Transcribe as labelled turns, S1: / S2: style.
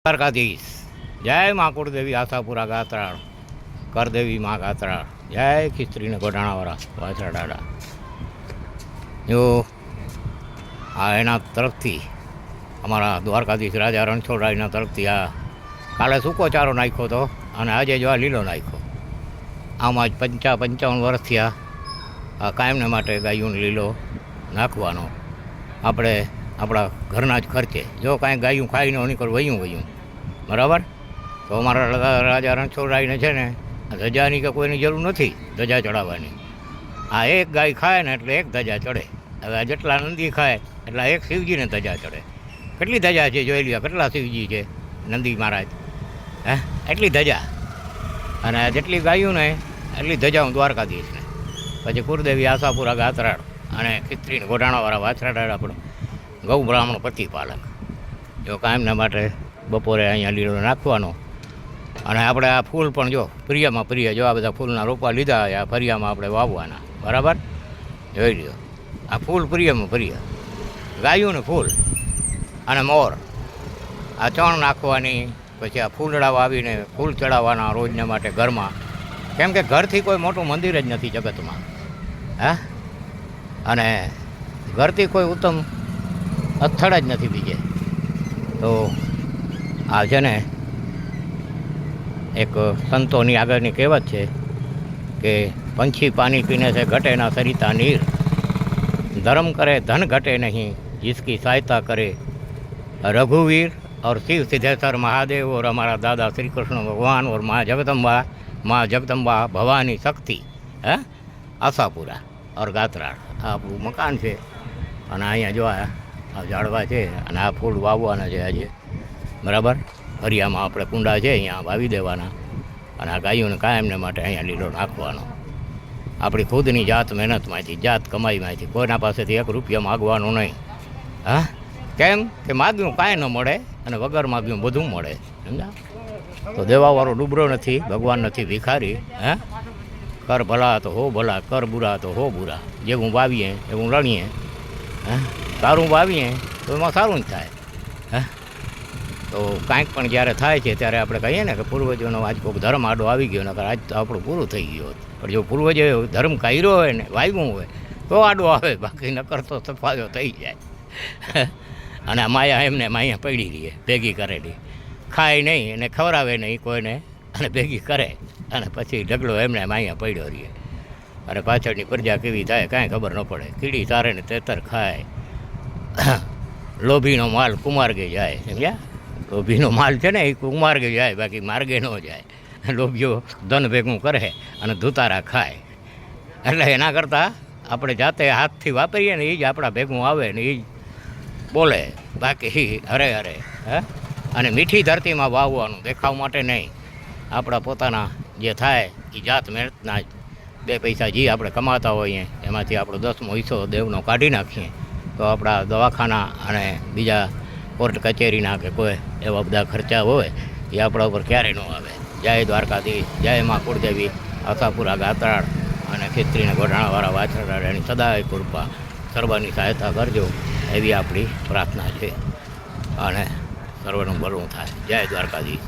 S1: દ્વારકાધીશ જય મા કુળદેવી આશાપુરા ગાત્રાળ, કરદેવી મા ગાત્રાળ, જય ખિસ્ત્રીને ગોઢાણાવાળા વાછરા દાડા જો, આ એના તરફથી અમારા દ્વારકાધીશ રાજા રણછોડરાયના તરફથી આ કાલે સૂકો ચારો નાખ્યો હતો અને આજે જો આ લીલો નાખ્યો. આમાં જ પંચા પંચાવન વર્ષથી આ કાયમને માટે ગાયોને લીલો નાખવાનો. આપણે આપણા ઘરના જ ખર્ચે. જો કાંઈ ગાયું ખાઈને નીકળ વયું વયું. બરાબર? તો અમારા રાજા રણછોડરાયને છે ને ધજાની કે કોઈની જરૂર નથી ધજા ચડાવવાની. આ એક ગાય ખાય ને એટલે એક ધજા ચડે. હવે આ જેટલા નંદી ખાય, એટલા એક શિવજીને ધજા ચડે. કેટલી ધજા છે જોઈ લ્યો, કેટલા શિવજી છે? નંદી મહારાજ. હે? એટલી ધજા. અને જેટલી ગાયું ને, એટલી ધજા હું દ્વારકાધીશને. પછી કુરદેવી આશાપુરા ગાત્રાળ અને ખિત્રીને ગોઢાણાવાળા વાછરાડાળ આપણો. ગૌ બ્રાહ્મણ પ્રતિપાલક. જો કાયમના માટે બપોરે અહીંયા લીલો નાખવાનો. અને આપણે આ ફૂલ પણ જો, પ્રિયમાં પ્રિય જો આ બધા ફૂલના રોપા લીધા આ ફરિયામાં આપણે વાવવાના. બરાબર? જોઈ લ્યો. આ ફૂલ પ્રિયમાં પ્રિય. ગાયું ફૂલ અને મોર. આ ચણ નાખવાની, પછી આ ફૂલડા વાવીને ફૂલ ચડાવવાના રોજને માટે ઘરમાં. કેમ કે ઘરથી કોઈ મોટું મંદિર જ નથી જગતમાં. હા? અને ઘરથી કોઈ ઉત્તમ અથડ જ નથી બીજે તો આ છે ને એક સંતોની આગળની કહેવત છે કે પંછી પાણી પીને છે ઘટે ના સરિતા નીર ધર્મ કરે ધન ઘટે નહીં जिसकी सहायता करे रघुवीर और शिव सिद्धेश्वर महादेव और हमारा दादा श्री कृष्ण भगवान और माँ जगदम्बा माँ जगदम्बा भवानी शक्ति હે આશાપુરા ઓર ગાત્રાળ આ આપણું મકાન છે અને અહીંયા જો આ આ ઝાડવા છે અને આ ફૂલ વાવવાના છે આજે. બરાબર? ફરિયામાં આપણે કુંડા છે, અહીંયા વાવી દેવાના. અને આ ગાયોને કાયમને માટે અહીંયા લીલો નાખવાનો. આપણી ખુદની જાત મહેનતમાંથી, જાત કમાઈમાંથી કોઈના પાસેથી એક રૂપિયા માગવાનું નહીં. હા? કેમ? કે માગ્યું કાંઈ ન મળે અને વગર માગ્યું બધું મળે. સમજા તો દેવાવાળો ડૂબરો નથી, ભગવાન નથી, ભિખારી. હે? કર ભલા તો હો ભલા, કર બુરા તો હો બુરા. જેવું વાવીએ એવું રણીએ. હે? સારું વાવીએ, તો એમાં સારું જ થાય. હે? તો કાંઈક પણ જ્યારે થાય છે, ત્યારે આપણે કહીએ ને કે પૂર્વજોનો આજ કોઈક ધર્મ આડો આવી ગયો, નકર આજ તો આપણું પૂરું થઈ ગયું હતું. પણ જો પૂર્વજોએ ધર્મ કર્યો હોય ને, વાવ્યું હોય, તો આડો આવે, બાકી નકર તો સફાયો થઈ જાય. અને માયા એમને માયા પડી રહીએ, ભેગી કરેલી ખાય નહીં અને ખવડાવે નહીં કોઈને, અને ભેગી કરે, અને પછી ઢગલો એમને માયા પડ્યો રહીએ. અને પાછળની પ્રજા કેવી થાય, કાંઈ ખબર ન પડે. કીડી તારે ને તેતર ખાય. લોભીનો માલ કુમાર્ગે જાય, સમજ્યા? લોભીનો માલ છે ને, એ કુમાર્ગે જાય, બાકી માર્ગે ન જાય. લોભીઓ ધન ભેગું કરે અને ધૂતારા ખાય. એટલે એના કરતાં આપણે જાતે હાથથી વાપરીએ ને, એ જ આપણા ભેગું આવે ને, એ જ બોલે, બાકી હરે હરે, હે? અને મીઠી ધરતીમાં વાવવાનું દેખાવ માટે નહીં. આપણા પોતાના જે થાય, એ જાત મહેનતના બે પૈસા જે આપણે કમાતા હોઈએ, એમાંથી આપણો દસમો હિસ્સો દેવનો કાઢી નાખીએ. તો આપણા દવાખાના અને બીજા કોર્ટ કચેરીના કે કોઈ એવા બધા ખર્ચા હોય, એ આપણા ઉપર ક્યારેય ન આવે. જય દ્વારકાધી જય મા કુળદેવી, આશાપુરા ગાતરાળ અને ખેત્રીને ગોઢાણાવાળા વાછરડા એની સદાય કૃપા. સર્વની સહાયતા કરજો, એવી આપણી પ્રાર્થના છે. અને સર્વનું ભલું થાય. જય દ્વારકાધીશ.